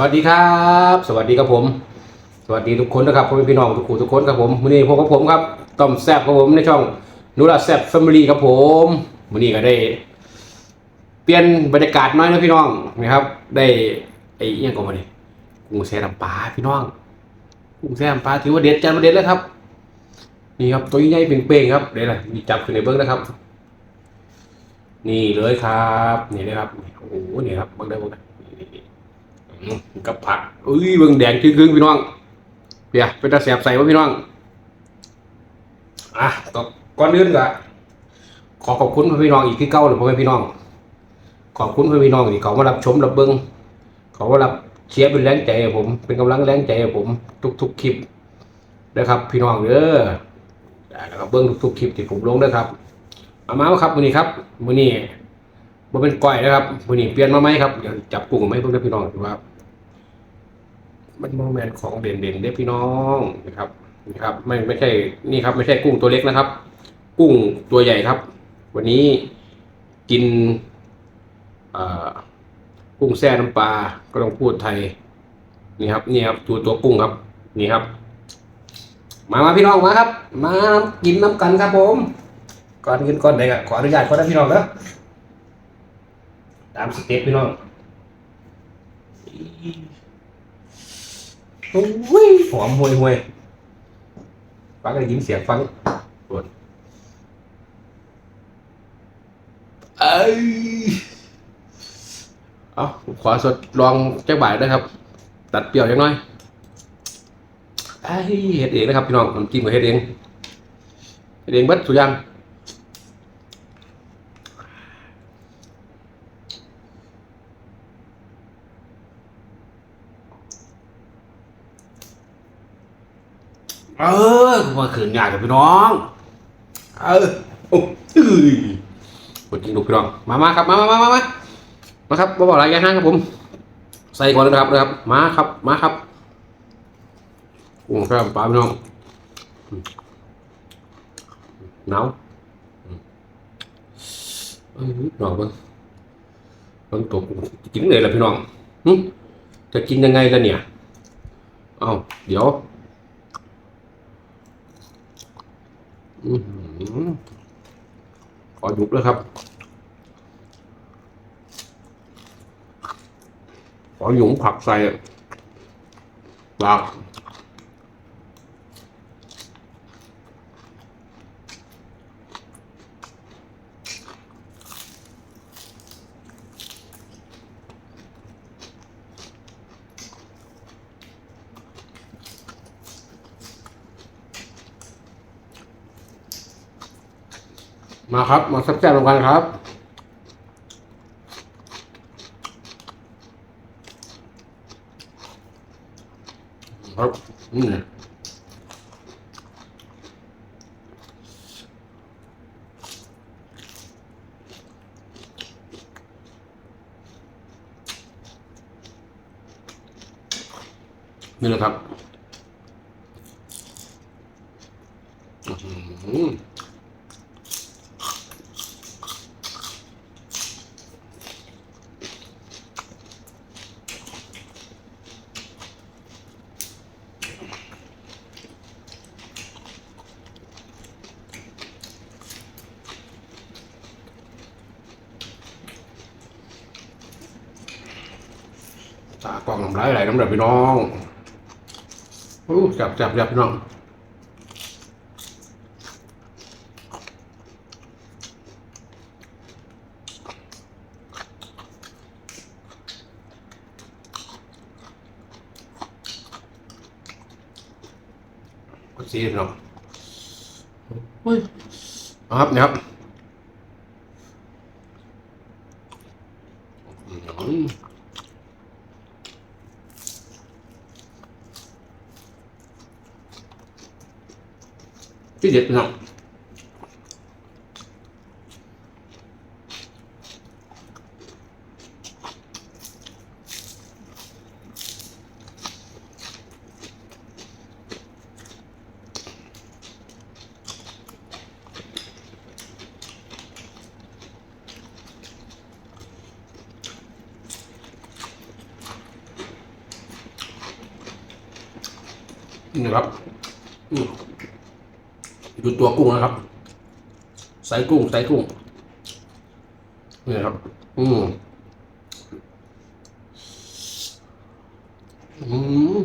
สวัสดีครับ สวัสดีครับผม สวัสดีทุกคนนะครับพ่อแม่พี่น้องทุกคู่ทุกคนครับผมวันนี้พบกับผมครับต้อมแซบครับผมในช่องนูราแซบแฟมิลี่ครับผมวันนี้ก็ได้ เปลี่ยนบรรยากาศน้อยนะพี่น้องนะครับ ได้ไอ้เอี้ยงก่อนมาดิกุ้งแช่น้ำปลาพี่น้องกุ้งแช่น้ำปลาถือว่าเด็ดจานมาเด็ดแล้วครับนี่ครับตัวใหญ่ๆเป่งๆครับเดี๋ยวนะมีจับขึ้นในเบิ้องนะครับ นี่เลยครับนี่เลยครับโอ้โหนี่ครับบิ้งได้บิ้งได้ กับผักอุ้ยเบิ่งแดงครึ่งๆพี่น้องเปียวเป็นตาแสบใส่วะพี่น้องอะก็ก่อนอื่นก็ขอขอบคุณพี่น้องอีกที่เก้าหรือพ่อแม่พี่น้อง ขอบคุณพี่น้องที่เขามารับชมรับเบิ้งเขามารับเชียร์เป็นแรงใจผม เป็นกำลังแรงใจผม ทุกๆคลิปนะครับ พี่น้องเด้อแล้วก็เบิ้งทุกๆคลิปที่ผมลงเด้ครับเอามาครับมื้อนี้ครับมื้อนี้ บ่เป็นก้อยนะครับมื้อนี้เปลี่ยนมาไหมครับเดี๋ยวจับกุ้งไหมเพิ่นเด้พี่น้องถือว่ามันโมเมนของเด่นเด่นๆเด้พี่น้องนะครับนี่ครับ ไม่ไม่ใช่นี่ครับ ไม่ใช่กุ้งตัวเล็กนะครับ กุ้งตัวใหญ่ครับ วันนี้กินกุ้งแช่น้ำปลาก็ต้องพูดไทย นี่ครับนี่ครับตัวตัวกุ้งครับ นี่ครับ มามาพี่น้องมาครับ มากินน้ำกันครับผม ก่อนกินก่อนไหนก็ขออนุญาตก่อนนะพี่น้องเด้อ ตามสเต็ปพี่น้องโอ้ยหอมห่วยห่วยฟังได้ยินเสียงฟังปวดเอ้ยเอาขอสดลองแจ้งบ่ายด้วยครับ ตัดเปรี้ยวจังน้อยไอ้ยเฮ็ดเองนะครับพี่น้องน้ำจิ้มก็เฮ็ดเองเฮ็ดเองเบิดทุกอย่าง เออกูมาขืนงานกับพี่น้อง เออโอ้ยกดจริงลูกพี่น้อง มามาครับ มามามามามามาครับบ่บอกอะไรกันห้างครับผม ใส่ก่อนเลยนะครับนะครับ มาครับ มาครับกุ้งครับปลาพี่น้องอืมหนาวอืมเอ้ยน้องเบิ่งเบิ่งตกกินเลยล่ะพี่น้องหึจะกินยังไงล่ะเนี่ย เอ้า เดี๋ยว อื้อหือ ขอยุบเลยครับ ขอหยุมผักใส่ปาก มาครับ มาสับแซ่บลงกันครับ ครับอืมนี่แหละครับอื้อหือ ตากล้องน้ำลายไหลน้ำเดือดพี่น้องอู้จับจับจับพี่น้องกดซีพี่น้องเฮ้ยเอาครับเนี่ยครับ cái dịch không Ini rap. Hmm. ดูตัวกุ้งนะครับไซส์กุ้งไซส์กุ้งนี่ครับ อืมอืม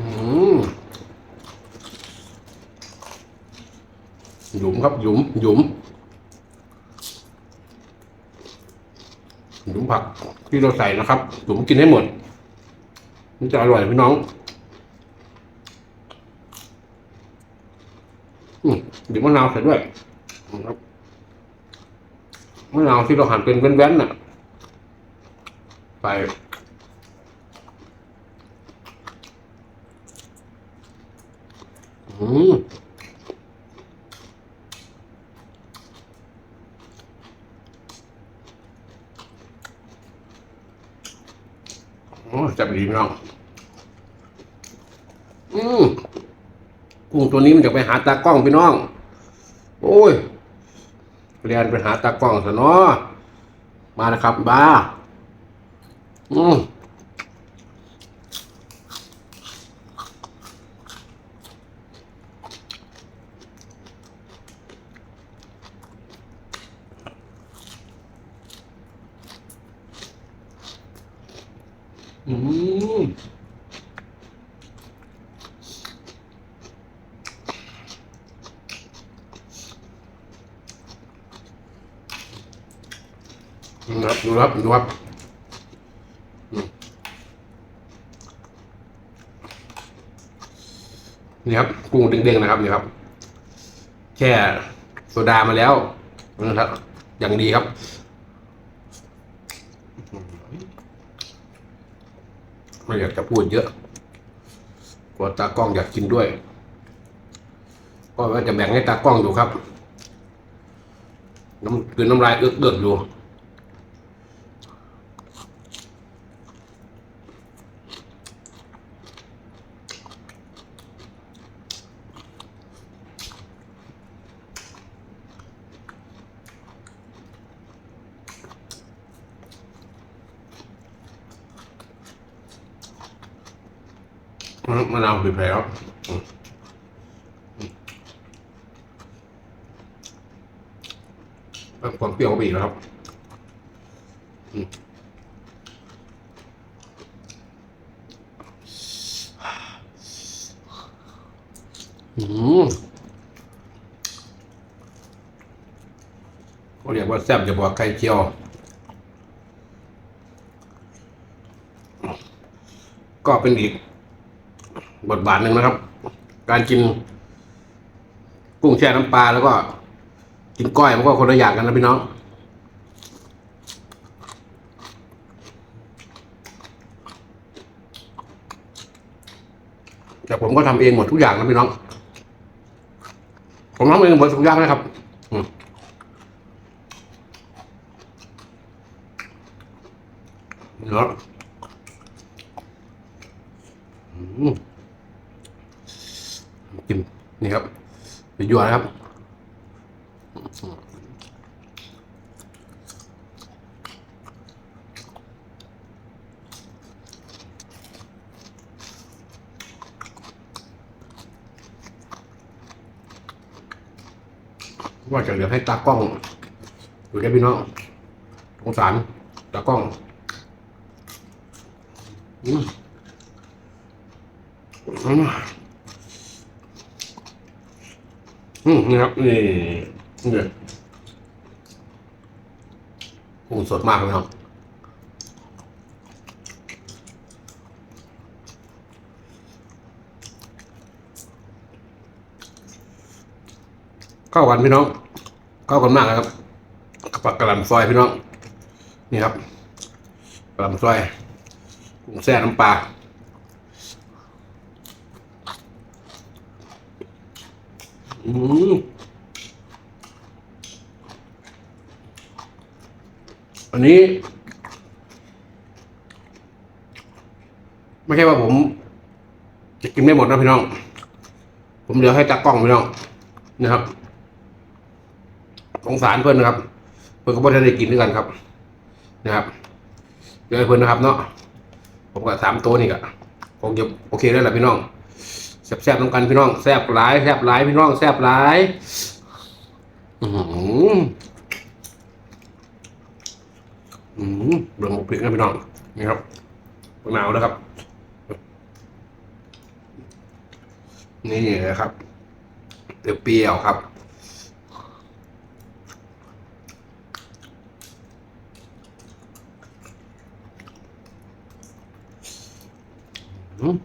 อืม หยุมครับหยุมหยุมหยุมผักที่เราใส่นะครับหยุมกินให้หมด มันจะอร่อยพี่น้องอืมเดี๋ยวมะนาวใส่ด้วยครับมะนาวที่เราหั่นเป็นแว่นๆน่ะใส่อืม โอ้จับดีพี่น้อง อืมกุ้งตัวนี้มันจะไปหาตากล้องพี่น้อง โอ้ยเรียนไปหาตากล้องซะเนาะมานะครับบ้า อืม อืมครับดูครับดูครับนี่ครับกุ้งเด้งๆนะครับนี่ครับแช่โซดามาแล้วนะครับอย่างดีครับไม่ อยากจะพูดเยอะกลัวตากล้องอยากกินด้วย ก็ว่าจะแบ่งให้ตากล้องดูครับ น้ำคือน้ำลายเอื้อกๆอยู่าวบีบ แลครับอืมเพิ่มความเปรี้ยวไปอีกนะครับอืมอืมเขาเรียกว่าแซ่บจะบอกไข่เจียวก็เป็นอีก บทบาทหนึ่งนะครับ การกิน กุ้งแช่น้ำปลาแล้วก็ กินก้อยมันก็คนละอย่างกันนะพี่น้องแต่ผมก็ทำเองหมดทุกอย่างนะพี่น้อง ผมทำเองหมดทุกอย่างนะครับเนาะอืม กินนี่ครับไปยัวนะครับว่าจะเหลือให้ตากล้องดูได้พี่น้องสงสารตากล้องอืมอืม อืมนี่ครับนี่นี่เลยกุ้สดมากเลยครับเข้ากันพี่น้องเข้ากันมากนะครับกับผักกะล่ำซอยพี่น้อง นี่ครับกะล่ำซอยกุ้งแซ่น้ำปลา อืมอันนี้ ไม่ใช่ว่าผม จะกินไม่หมดนะพี่น้อง ผมเหลือให้ตากล้องพี่น้องนะครับสงสารเพื่อนนะครับ เพื่อนก็ไม่ได้กินด้วยกันครับ นะครับเดี๋ยวให้เพื่อนนะครับ เนาะผมก็สามตัวนี่ก็คงจะโอเคแล้วแหละพี่น้อง แซ่บๆน้ำกันพี่น้องแซ่บหลายแซ่บหลายพี่น้องแซ่บหลายอือหืออืมเบิ่งหมกพริกนะพี่น้องนี่ครับมะนาวนะครับ นี่นะครับเปรี้ยวๆครับอืม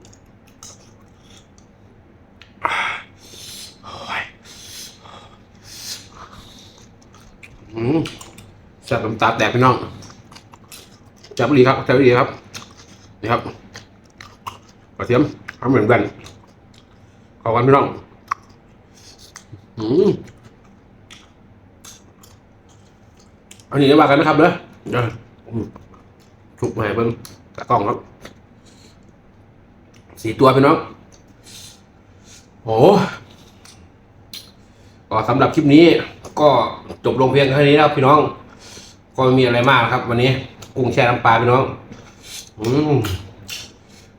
โอ้ยอืม แซ่บน้ำตาแตกพี่น้องแซ่บดีครับแซ่บดีครับ นี่ครับกระเทียมทำเหมือนกันขอกันพี่น้องอืมอันนี้จะว่ากันนะครับเด้อเดี๋ยวอืมชุบมาให้เบิ้งตะกล้องครับสี่ตัวพี่น้องโอ้ก็สำหรับคลิปนี้ ก็จบลงเพียงเท่านี้แล้วพี่น้อง ก็ไม่มีอะไรมากครับ วันนี้กุ้งแช่น้ำปลาพี่น้องอืม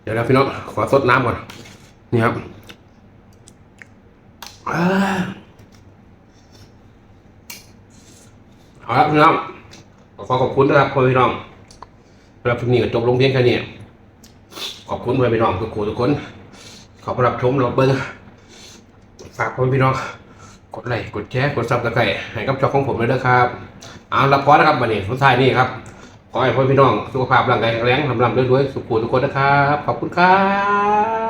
เดี๋ยวนะพี่น้องขอสดน้ำก่อนนี่ครับเอาละพี่น้องขอขอบคุณนะครับพ่อพี่น้องสำหรับคลิปนี้ก็จบลงเพียงแค่นี้ขอบคุณเพื่อนพี่น้องทุกคนทุกคนขอบรับชมรับเบิ้งฝากพ่อพี่น้อง กดไลค์กดแชร์กดซับสไครต์ให้กับช่องของผมเลยนะครับเอาละพอนะครับวันนี้สุดท้ายนี่ครับขอให้พ่อพี่น้องสุขภาพร่างกายแข็งแรงลำลำด้วยๆสุขุทุกคนนะครับ ขอบคุณครับ